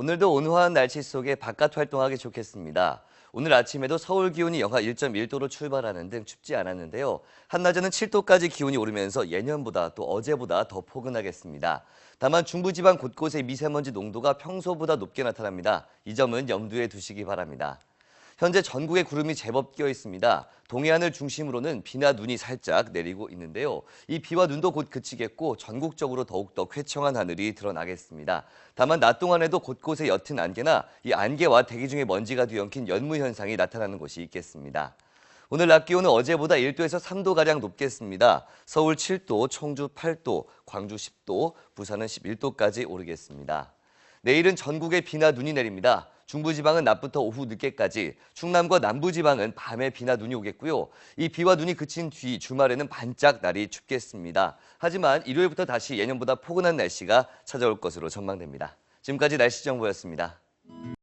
오늘도 온화한 날씨 속에 바깥 활동하기 좋겠습니다. 오늘 아침에도 서울 기온이 영하 1.1도로 출발하는 등 춥지 않았는데요. 한낮에는 7도까지 기온이 오르면서 예년보다 또 어제보다 더 포근하겠습니다. 다만 중부지방 곳곳의 미세먼지 농도가 평소보다 높게 나타납니다. 이 점은 염두에 두시기 바랍니다. 현재 전국에 구름이 제법 끼어 있습니다. 동해안을 중심으로는 비나 눈이 살짝 내리고 있는데요. 이 비와 눈도 곧 그치겠고 전국적으로 더욱더 쾌청한 하늘이 드러나겠습니다. 다만 낮 동안에도 곳곳에 옅은 안개나 이 안개와 대기 중에 먼지가 뒤엉킨 연무 현상이 나타나는 곳이 있겠습니다. 오늘 낮 기온은 어제보다 1도에서 3도가량 높겠습니다. 서울 7도, 청주 8도, 광주 10도, 부산은 11도까지 오르겠습니다. 내일은 전국에 비나 눈이 내립니다. 중부지방은 낮부터 오후 늦게까지, 충남과 남부지방은 밤에 비나 눈이 오겠고요. 이 비와 눈이 그친 뒤 주말에는 반짝 날이 춥겠습니다. 하지만 일요일부터 다시 예년보다 포근한 날씨가 찾아올 것으로 전망됩니다. 지금까지 날씨 정보였습니다.